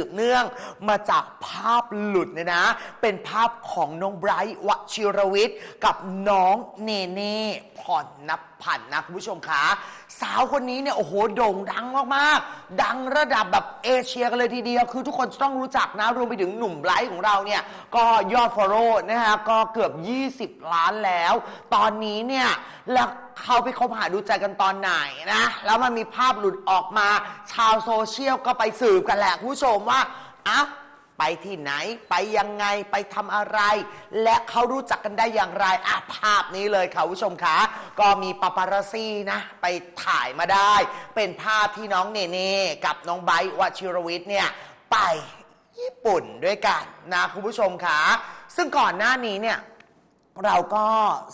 สืบเนื่องมาจากภาพหลุดเนี่ยนะ เป็นภาพของน้องไบรท์วชิรวิทย์กับน้องเนเน่ผ่อนนับพันนะคุณผู้ชมคะสาวคนนี้เนี่ยโอ้โหโด่งดังมากๆ ดังระดับแบบเอเชียกันเลยทีเดียว คือทุกคนต้องรู้จักนะ รวมไปถึงหนุ่มไบรท์ของเราเนี่ย ก็ยอดฟอลโล่นะฮะก็เกือบ 20 ล้านแล้ว ตอนนี้เนี่ยแล้ว เขาไปคบหาดูใจกันตอนไหนนะ แล้วมันมีภาพหลุดออกมา ชาวโซเชียลก็ไปสืบกันแหละคุณผู้ชมว่าอะไปที่ไหน ไปยังไงไปทำอะไร และเขารู้จักกันได้อย่างไรอะภาพนี้เลยค่ะคุณผู้ชมคะก็มีปาปาราซีนะ ไปถ่ายมาได้ เป็นภาพที่น้องเนเน่กับน้องไบร์ทวชิรวิทย์เนี่ยไปญี่ปุ่นด้วยกันนะคุณผู้ชมคะซึ่งก่อนหน้านี้เนี่ย เราก็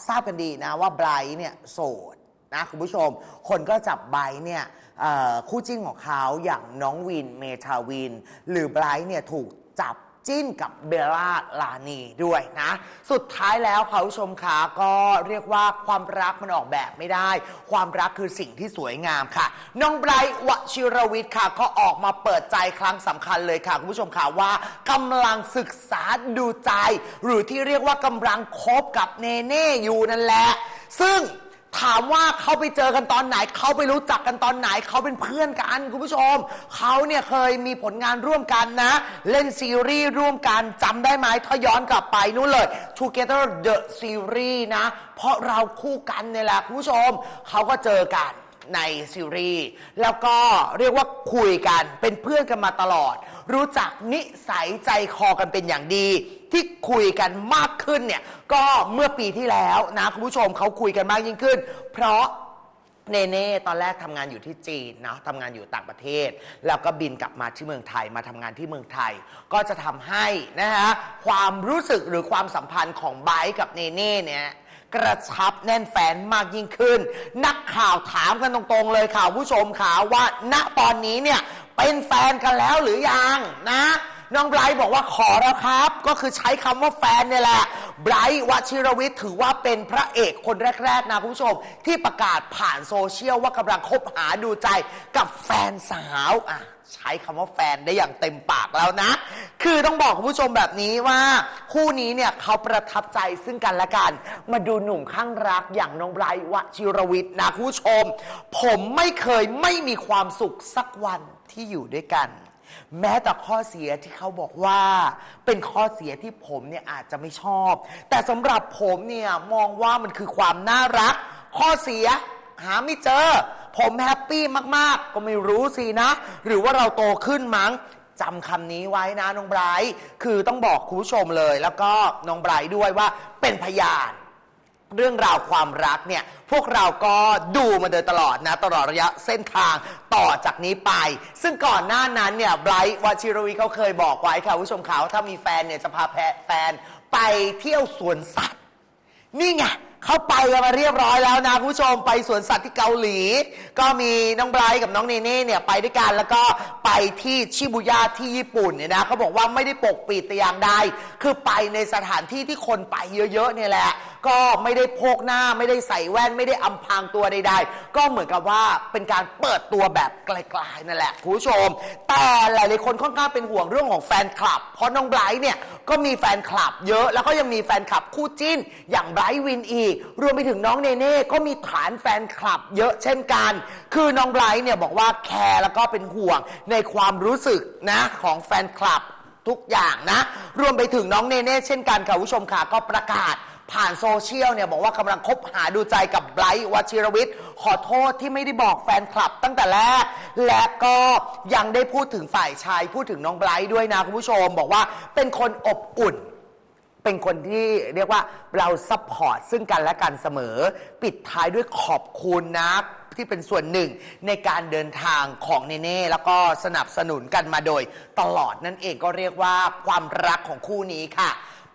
ทราบกันดีนะว่าไบรท์เนี่ยโสดนะคุณผู้ชม คนก็จับไบรท์เนี่ยเอ่อคู่จิ้นของเขาอย่างน้องวินเมทาวิน หรือไบรท์เนี่ยถูกจับ จิ้นกับเบลล่าลานีด้วยนะ สุดท้ายแล้วค่ะคุณผู้ชมขาก็เรียกว่าความรักมันออกแบบไม่ได้ ความรักคือสิ่งที่สวยงามค่ะ น้องไบรท์วชิรวิทย์ค่ะ ก็ออกมาเปิดใจครั้งสำคัญเลยค่ะ คุณผู้ชมค่ะว่ากำลังศึกษาดูใจ หรือที่เรียกว่ากำลังคบกับเนเน่อยู่นั่นแหละ ซึ่ง ถามว่าเขาไปเจอกันตอนไหน เขาไปรู้จักกันตอนไหน เขาเป็นเพื่อนกันคุณผู้ชม เขาเนี่ยเคยมีผลงานร่วมกันนะ เล่นซีรีส์ร่วมกันจำได้ไหมถ้าย้อนกลับไปนู่นเลย Together the Series นะ เพราะเราคู่กันเนี่ยแหละคุณผู้ชม เขาก็เจอกัน ในซีรีส์แล้วก็เรียกว่าคุยกันเป็นเพื่อนกันมาตลอด รู้จักนิสัยใจคอกันเป็นอย่างดี ที่คุยกันมากขึ้นเนี่ยก็เมื่อปีที่แล้วนะคุณผู้ชมเขาคุยกันมากยิ่งขึ้น เพราะเนเน่ตอนแรกทำงานอยู่ที่จีนเนาะทำงานอยู่ต่างประเทศ แล้วก็บินกลับมาที่เมืองไทยมาทำงานที่เมืองไทย ก็จะทำให้นะฮะความรู้สึกหรือความสัมพันธ์ของไบร์ทกับเนเน่เนี่ย กระชับแน่นแฟนมากยิ่งขึ้น นักข่าวถามกันตรงๆเลยค่ะผู้ชมค่ะว่าณตอนนี้เนี่ยเป็นแฟนกันแล้วหรือยังนะน้องไบรท์บอกว่าขอแล้วครับ ก็คือใช้คำว่าแฟนเนี่ยแหละไบรท์วชิรวิทย์ถือว่าเป็นพระเอกคนแรก ๆ นะคุณผู้ชม ที่ประกาศผ่านโซเชียลว่ากำลังคบหาดูใจกับแฟนสาวอะใช้คำว่าแฟนได้อย่างเต็มปากแล้วนะ คือต้องบอกคุณผู้ชมแบบนี้ว่าคู่นี้เนี่ยเขาประทับใจซึ่งกันและกัน มาดูหนุ่มข้างรักอย่างน้องไบรท์วชิรวิทย์นะคุณผู้ชม ผมไม่เคยไม่มีความสุขสักวันที่อยู่ด้วยกัน แม้แต่ข้อเสียที่เขาบอกว่า เป็นข้อเสียที่ผมเนี่ยอาจจะไม่ชอบ แต่สำหรับผมเนี่ยมองว่ามันคือความน่ารัก ข้อเสียหาไม่เจอ ผมแฮปปี้มาก ๆ ก็ไม่รู้สินะ หรือว่าเราโตขึ้นมั้ง จำคำนี้ไว้นะน้องไบรท์คือต้องบอกคุณผู้ชมเลย แล้วก็น้องไบรท์ด้วยว่าเป็นพยาน เรื่องราวความรักเนี่ยพวกเราก็ดูมาโดยตลอดนะตลอดระยะเส้นทางต่อจากนี้ไป ซึ่งก่อนหน้านั้นเนี่ยไบรท์วชิรวิเขาเคยบอกไว้ค่ะคุณผู้ชมเขาถ้ามีแฟนเนี่ยจะพาแฟนไปเที่ยวสวนสัตว์นี่ไง เขาไปกันมาเรียบร้อยแล้วนะคุณผู้ชมไปสวนสัตว์ที่เกาหลี ก็มีน้องไบรท์กับน้องเนเน่เนี่ยไปด้วยกันแล้วก็ไปที่ชิบูย่าที่ญี่ปุ่นเนี่ยนะเขาบอกว่าไม่ได้ปกปิดแต่อย่างใดคือไปในสถานที่ที่คนไปเยอะๆเนี่ยแหละ ก็ไม่ได้โพกหน้าไม่ได้ใส่แว่นไม่ได้อำพรางตัวใด ๆ ก็เหมือนกับว่าเป็นการเปิดตัวแบบไกลๆนั่นแหละคุณผู้ชม แต่หลายๆคนค่อนข้างเป็นห่วงเรื่องของแฟนคลับ เพราะน้องไบรท์เนี่ย ก็มีแฟนคลับเยอะแล้วก็ยังมีแฟนคลับคู่จิ้น อย่างไบรท์วินอีก รวมไปถึงน้องเนเน่ก็มีฐานแฟนคลับเยอะเช่นกัน คือน้องไบรท์เนี่ยบอกว่าแคร์แล้วก็เป็นห่วงในความรู้สึกนะของแฟนคลับทุกอย่างนะ รวมไปถึงน้องเนเน่เช่นกันค่ะคุณผู้ชมค่ะก็ประกาศ ผ่านโซเชียลเนี่ยบอกว่ากำลังคบหาดูใจกับไบรท์วชิรวิทย์ขอโทษที่ไม่ได้บอกแฟนคลับตั้งแต่แรก และก็ยังได้พูดถึงฝ่ายชาย พูดถึงน้องไบรท์ด้วยนะคุณผู้ชม บอกว่าเป็นคนอบอุ่น เป็นคนที่เรียกว่าเราซัพพอร์ตซึ่งกันและกันเสมอ ปิดท้ายด้วยขอบคุณนะที่เป็นส่วนหนึ่งในการเดินทางของเนเน่แล้วก็สนับสนุนกันมาโดย ตลอดนั่นเองก็เรียกว่าความรักของคู่นี้ค่ะ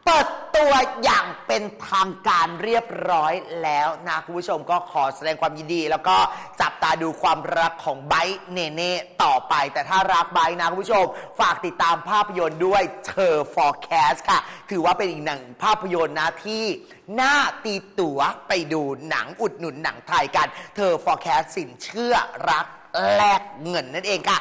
เปิดตัวอย่างเป็นทางการเรียบร้อยแล้วนะคุณผู้ชมก็ขอแสดงความยินดี แล้วก็จับตาดูความรักของไบร์ทเนเน่ต่อไป แต่ถ้ารักไบร์ทนะคุณผู้ชม ฝากติดตามภาพยนตร์ด้วยเธอ forecast ค่ะ ถือว่าเป็นอีกหนังภาพยนตร์นะที่น่าตีตั๋วไปดูหนังอุดหนุนหนังไทยกัน เธอ forecast สินเชื่อรักแลกเงินนั่นเองค่ะ